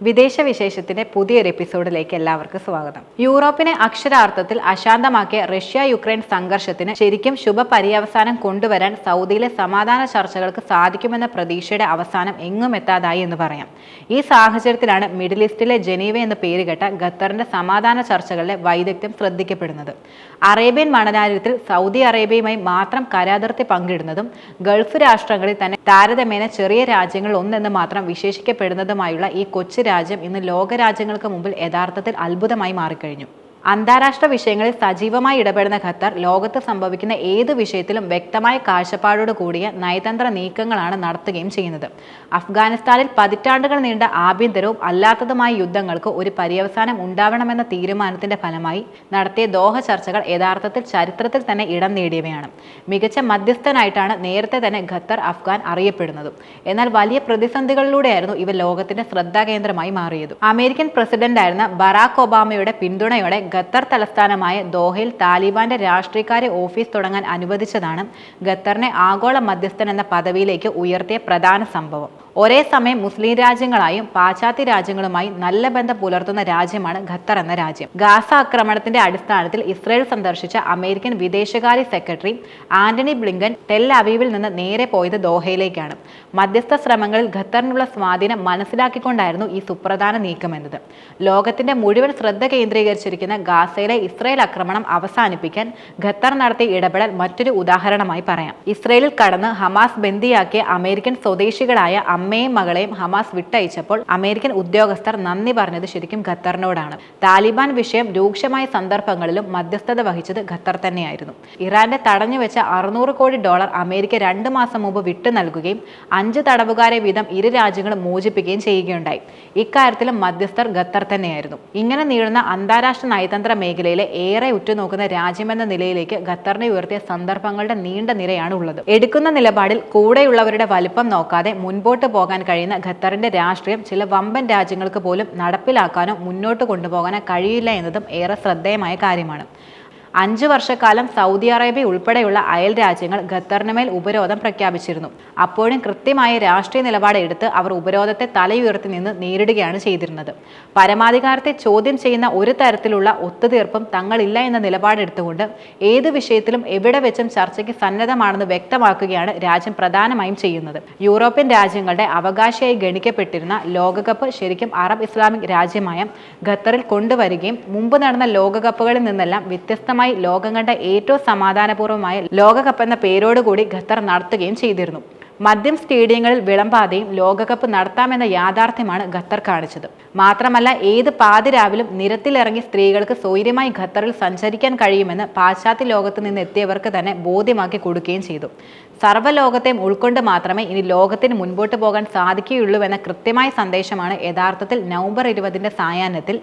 വിദേശ വിശേഷത്തിന്റെ പുതിയൊരു എപ്പിസോഡിലേക്ക് എല്ലാവർക്കും സ്വാഗതം. യൂറോപ്പിനെ അക്ഷരാർത്ഥത്തിൽ അശാന്തമാക്കിയ റഷ്യ യുക്രൈൻ സംഘർഷത്തിന് ശരിക്കും ശുഭ പര്യവസാനം കൊണ്ടുവരാൻ സൗദിയിലെ സമാധാന ചർച്ചകൾക്ക് സാധിക്കുമെന്ന പ്രതീക്ഷയുടെ അവസാനം എങ്ങും എത്താതായി എന്ന് പറയാം. ഈ സാഹചര്യത്തിലാണ് മിഡിൽ ഈസ്റ്റിലെ ജനീവ എന്ന് പേരുകെട്ട ഖത്തറിന്റെ സമാധാന ചർച്ചകളിലെ വൈദഗ്ധ്യം ശ്രദ്ധിക്കപ്പെടുന്നത്. അറേബ്യൻ മണനാര്യത്തിൽ സൗദി അറേബ്യയുമായി മാത്രം കരാതിർത്തി പങ്കിടുന്നതും ഗൾഫ് രാഷ്ട്രങ്ങളിൽ തന്നെ താരതമ്യേന ചെറിയ രാജ്യങ്ങൾ ഒന്നെന്ന് മാത്രം വിശേഷിക്കപ്പെടുന്നതുമായുള്ള ഈ കൊച്ചു രാജ്യം ഇന്ന് ലോകരാജ്യങ്ങൾക്ക് മുമ്പിൽ യഥാർത്ഥത്തിൽ അത്ഭുതമായി മാറിക്കഴിഞ്ഞു. അന്താരാഷ്ട്ര വിഷയങ്ങളിൽ സജീവമായി ഇടപെടുന്ന ഖത്തർ ലോകത്ത് സംഭവിക്കുന്ന ഏത് വിഷയത്തിലും വ്യക്തമായ കാഴ്ചപ്പാടോട് കൂടിയ നയതന്ത്ര നീക്കങ്ങളാണ് നടത്തുകയും ചെയ്യുന്നത്. അഫ്ഗാനിസ്ഥാനിൽ പതിറ്റാണ്ടുകൾ നീണ്ട ആഭ്യന്തരവും അല്ലാത്തതുമായ യുദ്ധങ്ങൾക്ക് ഒരു പര്യവസാനം ഉണ്ടാവണമെന്ന തീരുമാനത്തിന്റെ ഫലമായി നടത്തിയ ദോഹ ചർച്ചകൾ യഥാർത്ഥത്തിൽ ചരിത്രത്തിൽ തന്നെ ഇടം നേടിയവയാണ്. മികച്ച മധ്യസ്ഥനായിട്ടാണ് നേരത്തെ തന്നെ ഖത്തർ അഫ്ഗാൻ അറിയപ്പെടുന്നത്. എന്നാൽ വലിയ പ്രതിസന്ധികളിലൂടെയായിരുന്നു ഇവ ലോകത്തിന്റെ ശ്രദ്ധാകേന്ദ്രമായി മാറിയത്. അമേരിക്കൻ പ്രസിഡന്റായിരുന്ന ബറാക് ഒബാമയുടെ പിന്തുണയോടെ ഖത്തർ തലസ്ഥാനമായ ദോഹയിൽ താലിബാന്റെ രാഷ്ട്രീയക്കാരെ ഓഫീസ് തുടങ്ങാൻ അനുവദിച്ചതാണ് ഖത്തറിനെ ആഗോള മധ്യസ്ഥൻ എന്ന പദവിയിലേക്ക് ഉയർത്തിയ പ്രധാന സംഭവം. ഒരേ സമയം മുസ്ലിം രാജ്യങ്ങളായും പാശ്ചാത്യ രാജ്യങ്ങളുമായി നല്ല ബന്ധം പുലർത്തുന്ന രാജ്യമാണ് ഖത്തർ എന്ന രാജ്യം. ഗാസ ആക്രമണത്തിന്റെ അടിസ്ഥാനത്തിൽ ഇസ്രയേൽ സന്ദർശിച്ച അമേരിക്കൻ വിദേശകാര്യ സെക്രട്ടറി ആന്റണി ബ്ലിങ്കൻ ടെൽ അവീവിൽ നിന്ന് നേരെ പോയത് ദോഹയിലേക്കാണ്. മധ്യസ്ഥ ശ്രമങ്ങളിൽ ഖത്തറിനുള്ള സ്വാധീനം മനസ്സിലാക്കിക്കൊണ്ടായിരുന്നു ഈ സുപ്രധാന നീക്കമെന്നത് ലോകത്തിന്റെ മുഴുവൻ ശ്രദ്ധ കേന്ദ്രീകരിച്ചിരിക്കുന്ന ഗാസയിലെ ഇസ്രയേൽ ആക്രമണം അവസാനിപ്പിക്കാൻ ഖത്തർ നടത്തിയ ഇടപെടൽ മറ്റൊരു ഉദാഹരണമായി പറയാം. ഇസ്രയേലിൽ കടന്ന് ഹമാസ് ബന്ദിയാക്കിയ അമേരിക്കൻ സ്വദേശികളായ അമ്മയും മകളെയും ഹമാസ് വിട്ടയച്ചപ്പോൾ അമേരിക്കൻ ഉദ്യോഗസ്ഥർ നന്ദി പറഞ്ഞത് ശരിക്കും ഖത്തറിനോടാണ്. താലിബാൻ വിഷയം രൂക്ഷമായ സന്ദർഭങ്ങളിലും മധ്യസ്ഥത വഹിച്ചത് ഖത്തർ തന്നെയായിരുന്നു. ഇറാന്റെ തടഞ്ഞുവെച്ച അറുന്നൂറ് കോടി ഡോളർ അമേരിക്ക രണ്ട് മാസം മുമ്പ് വിട്ടു നൽകുകയും അഞ്ച് തടവുകാരെ വീതം ഇരു രാജ്യങ്ങളും മോചിപ്പിക്കുകയും ചെയ്യുകയുണ്ടായി. ഇക്കാര്യത്തിലും മധ്യസ്ഥർ ഖത്തർ തന്നെയായിരുന്നു. ഇങ്ങനെ നീളുന്ന അന്താരാഷ്ട്ര നയതന്ത്ര മേഖലയിലെ ഏറെ ഉറ്റുനോക്കുന്ന രാജ്യമെന്ന നിലയിലേക്ക് ഖത്തറിനെ ഉയർത്തിയ സന്ദർഭങ്ങളുടെ നീണ്ട നിരയാണ് ഉള്ളത് എടുക്കുന്ന നിലപാടിൽ കൂടെയുള്ളവരുടെ വലിപ്പം നോക്കാതെ മുൻപോട്ട് പോകാൻ കഴിയുന്ന ഖത്തറിന്റെ രാഷ്ട്രീയം ചില വമ്പൻ രാജ്യങ്ങൾക്ക് പോലും നടപ്പിലാക്കാനോ മുന്നോട്ട് കൊണ്ടുപോകാനോ കഴിയില്ല എന്നതും ഏറെ ശ്രദ്ധേയമായ കാര്യമാണ്. അഞ്ച് വർഷക്കാലം സൗദി അറേബ്യ ഉൾപ്പെടെയുള്ള അയൽ രാജ്യങ്ങൾ ഖത്തറിനുമേൽ ഉപരോധം പ്രഖ്യാപിച്ചിരുന്നു. അപ്പോഴും കൃത്യമായ രാഷ്ട്രീയ നിലപാട് എടുത്ത് അവർ ഉപരോധത്തെ തലയുയർത്തി നിന്ന് നേരിടുകയാണ് ചെയ്തിരുന്നത്. പരമാധികാരത്തെ ചോദ്യം ചെയ്യുന്ന ഒരു തരത്തിലുള്ള ഒത്തുതീർപ്പും തങ്ങളില്ല എന്ന നിലപാടെടുത്തുകൊണ്ട് ഏത് വിഷയത്തിലും എവിടെ വെച്ചും ചർച്ചയ്ക്ക് സന്നദ്ധമാണെന്ന് വ്യക്തമാക്കുകയാണ് രാജ്യം പ്രധാനമായും ചെയ്യുന്നത്. യൂറോപ്യൻ രാജ്യങ്ങളുടെ അവകാശിയായി ഗണിക്കപ്പെട്ടിരുന്ന ലോകകപ്പ് ശരിക്കും അറബ് ഇസ്ലാമിക് രാജ്യമായ ഖത്തറിൽ കൊണ്ടുവരികയും മുമ്പ് നടന്ന ലോകകപ്പുകളിൽ നിന്നെല്ലാം വ്യത്യസ്തമായി ലോകം കണ്ട ഏറ്റവും സമാധാനപൂർവമായ ലോകകപ്പ് എന്ന പേരോടുകൂടി ഖത്തർ നടത്തുകയും ചെയ്തിരുന്നു. മദ്യം സ്റ്റേഡിയങ്ങളിൽ വിളമ്പാതെയും ലോകകപ്പ് നടത്താമെന്ന യാഥാർത്ഥ്യമാണ് ഖത്തർ കാണിച്ചത്. മാത്രമല്ല ഏത് പാതിരാവിലും നിരത്തിലിറങ്ങി സ്ത്രീകൾക്ക് സ്വൈര്യമായി ഖത്തറിൽ സഞ്ചരിക്കാൻ കഴിയുമെന്ന് പാശ്ചാത്യ ലോകത്ത് നിന്ന് എത്തിയവർക്ക് തന്നെ ബോധ്യമാക്കി കൊടുക്കുകയും ചെയ്തു. സർവലോകത്തെയും ഉൾക്കൊണ്ട് മാത്രമേ ഇനി ലോകത്തിന് മുൻപോട്ട് പോകാൻ സാധിക്കുകയുള്ളൂവെന്ന കൃത്യമായ സന്ദേശമാണ് യഥാർത്ഥത്തിൽ നവംബർ ഇരുപതിന്റെ സായാഹ്നത്തിൽ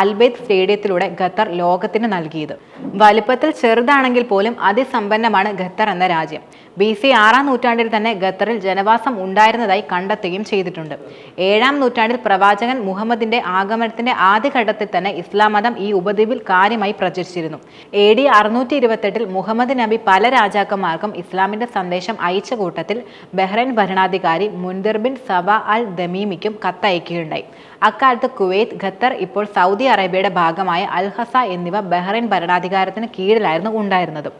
അൽബേദ് സ്റ്റേഡിയത്തിലൂടെ ഖത്തർ ലോകത്തിന് നൽകിയത്. വലുപ്പത്തിൽ ചെറുതാണെങ്കിൽ പോലും അതിസമ്പന്നമാണ് ഖത്തർ എന്ന രാജ്യം. ബി സി ആറാം നൂറ്റാണ്ടിൽ തന്നെ ഖത്തറിൽ ജനവാസം ഉണ്ടായിരുന്നതായി കണ്ടെത്തുകയും ചെയ്തിട്ടുണ്ട്. ഏഴാം നൂറ്റാണ്ടിൽ പ്രവാചകൻ മുഹമ്മദിന്റെ ആഗമനത്തിന്റെ ആദ്യഘട്ടത്തിൽ തന്നെ ഇസ്ലാം മതം ഈ ഉപദ്വീപിൽ കാര്യമായി പ്രചരിച്ചിരുന്നു. എ ഡി അറുന്നൂറ്റി ഇരുപത്തെട്ടിൽ മുഹമ്മദ് നബി പല രാജാക്കന്മാർക്കും ഇസ്ലാമിന്റെ സന്ദേശം അയച്ച കൂട്ടത്തിൽ ബഹ്റൈൻ ഭരണാധികാരി മുൻദിർ ബിൻ സബ അൽ ദമീമിക്കും കത്തയക്കുകയുണ്ടായി. അക്കാലത്ത് കുവൈത്ത് ഖത്തർ ഇപ്പോൾ സൗദി അറേബ്യയുടെ ഭാഗമായ അൽ ഹസ എന്നിവ ബഹ്റൈൻ ഭരണാധികാരത്തിന് കീഴിലായിരുന്നു ഉണ്ടായിരുന്നത്.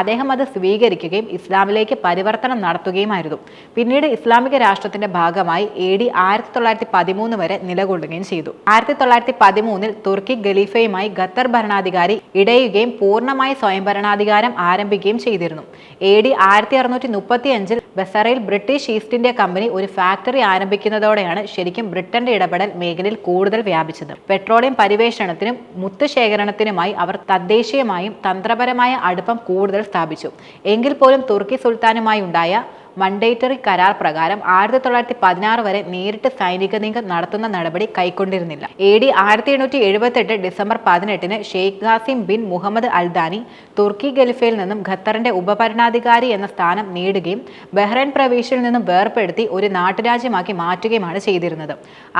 അദ്ദേഹം അത് സ്വീകരിക്കുകയും ഇസ്ലാമിലേക്ക് പരിവർത്തനം നടത്തുകയുമായിരുന്നു. പിന്നീട് ഇസ്ലാമിക രാഷ്ട്രത്തിന്റെ ഭാഗമായി എ ഡി ആയിരത്തി തൊള്ളായിരത്തി പതിമൂന്ന് വരെ നിലകൊള്ളുകയും ചെയ്തു. ആയിരത്തി തൊള്ളായിരത്തി പതിമൂന്നിൽ തുർക്കി ഖലീഫയുമായി ഖത്തർ ഭരണാധികാരി ഇടയുകയും പൂർണമായ സ്വയംഭരണാധികാരം ആരംഭിക്കുകയും ചെയ്തിരുന്നു. എ ഡി ആയിരത്തി അറുന്നൂറ്റി മുപ്പത്തി അഞ്ചിൽ ബസറയിൽ ബ്രിട്ടീഷ് ഈസ്റ്റ് ഇന്ത്യ കമ്പനി ഒരു ഫാക്ടറി ആരംഭിക്കുന്നതോടെയാണ് ശരിക്കും ബ്രിട്ടന്റെ ഇടപെടൽ മേഖലയിൽ കൂടുതൽ വ്യാപിച്ചത്. പെട്രോളിയം പരിവേഷണത്തിനും മുത്ത് ശേഖരണത്തിനുമായി അവർ തദ്ദേശീയമായും തന്ത്രപരമായ അടുപ്പം കൂടുതൽ സ്ഥാപിച്ചു. എങ്കിൽ പോലും തുർക്കി സുൽത്താനുമായി ഉണ്ടായ മണ്ടേറ്ററി കരാർ പ്രകാരം ആയിരത്തി തൊള്ളായിരത്തി പതിനാറ് വരെ നേരിട്ട് സൈനിക നീക്കം നടത്തുന്ന നടപടി കൈക്കൊണ്ടിരുന്നില്ല. എ ഡി ആയിരത്തി എണ്ണൂറ്റി എഴുപത്തെട്ട് ഡിസംബർ പതിനെട്ടിന് Sheikh Qasim bin Muhammad Al Thani തുർക്കി ഗൾഫിൽ നിന്നും ഖത്തറിന്റെ ഉപഭരണാധികാരി എന്ന സ്ഥാനം നേടുകയും ബഹ്റൈൻ പ്രവേശിയിൽ നിന്നും വേർപ്പെടുത്തി ഒരു നാട്ടുരാജ്യമാക്കി മാറ്റുകയുമാണ് ചെയ്തിരുന്നത്.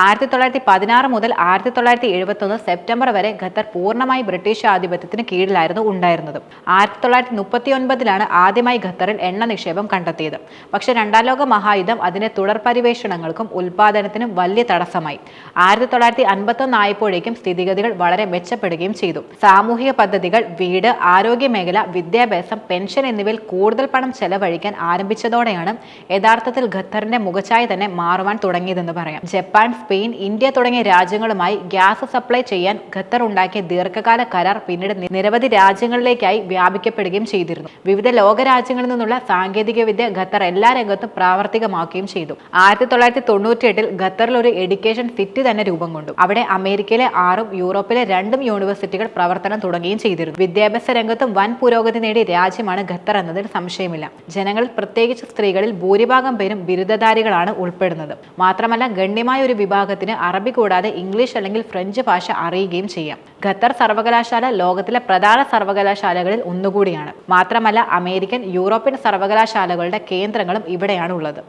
ആയിരത്തി തൊള്ളായിരത്തി പതിനാറ് മുതൽ ആയിരത്തി തൊള്ളായിരത്തി എഴുപത്തൊന്ന് സെപ്റ്റംബർ വരെ ഖത്തർ പൂർണമായി ബ്രിട്ടീഷ് ആധിപത്യത്തിന് കീഴിലായിരുന്നു ഉണ്ടായിരുന്നത്. ആയിരത്തി തൊള്ളായിരത്തി മുപ്പത്തി ഒൻപതിലാണ് ആദ്യമായി ഖത്തറിൽ എണ്ണ നിക്ഷേപം കണ്ടെത്തിയത്. പക്ഷേ രണ്ടാം ലോക മഹായുദ്ധം അതിന്റെ തുടർ പര്യവേഷണങ്ങൾക്കും ഉൽപാദനത്തിനും വലിയ തടസ്സമായി. ആയിരത്തി തൊള്ളായിരത്തി അൻപത്തൊന്ന് ആയപ്പോഴേക്കും സ്ഥിതിഗതികൾ വളരെ മെച്ചപ്പെടുകയും ചെയ്തു. സാമൂഹിക പദ്ധതികൾ വീട് ആരോഗ്യ മേഖല വിദ്യാഭ്യാസം പെൻഷൻ എന്നിവയിൽ കൂടുതൽ പണം ചെലവഴിക്കാൻ ആരംഭിച്ചതോടെയാണ് യഥാർത്ഥത്തിൽ ഖത്തറിന്റെ മുഖച്ചായ തന്നെ മാറുവാൻ തുടങ്ങിയതെന്ന് പറയാം. ജപ്പാൻ സ്പെയിൻ ഇന്ത്യ തുടങ്ങിയ രാജ്യങ്ങളുമായി ഗ്യാസ് സപ്ലൈ ചെയ്യാൻ ഖത്തർ ഉണ്ടാക്കിയ ദീർഘകാല കരാർ പിന്നീട് നിരവധി രാജ്യങ്ങളിലേക്കായി വ്യാപിക്കപ്പെടുകയും ചെയ്തിരുന്നു. വിവിധ ലോക രാജ്യങ്ങളിൽ നിന്നുള്ള സാങ്കേതികവിദ്യ ഖത്തർ രംഗത്തും പ്രാവർത്തികമാക്കുകയും ചെയ്തു. ആയിരത്തി തൊള്ളായിരത്തി തൊണ്ണൂറ്റി എട്ടിൽ ഖത്തറിൽ ഒരു എഡ്യൂക്കേഷൻ സിറ്റി തന്നെ രൂപം കൊണ്ടു. അവിടെ അമേരിക്കയിലെ ആറും യൂറോപ്പിലെ രണ്ടും യൂണിവേഴ്സിറ്റികൾ പ്രവർത്തനം തുടങ്ങുകയും ചെയ്തിരുന്നു. വിദ്യാഭ്യാസ രംഗത്തും വൻ പുരോഗതി നേടിയ രാജ്യമാണ് ഖത്തർ എന്നതിൽ സംശയമില്ല. ജനങ്ങളിൽ പ്രത്യേകിച്ച് സ്ത്രീകളിൽ ഭൂരിഭാഗം പേരും ബിരുദധാരികളാണ് ഉൾപ്പെടുന്നത്. മാത്രമല്ല ഗണ്യമായ ഒരു വിഭാഗത്തിന് അറബി കൂടാതെ ഇംഗ്ലീഷ് അല്ലെങ്കിൽ ഫ്രഞ്ച് ഭാഷ അറിയുകയും ചെയ്യാം. ഖത്തർ സർവകലാശാല ലോകത്തിലെ പ്രധാന സർവകലാശാലകളിൽ ഒന്നുകൂടിയാണ്. മാത്രമല്ല അമേരിക്കൻ യൂറോപ്യൻ സർവകലാശാലകളുടെ കേന്ദ്രങ്ങളും ഇവിടെയാണ് ഉള്ളത്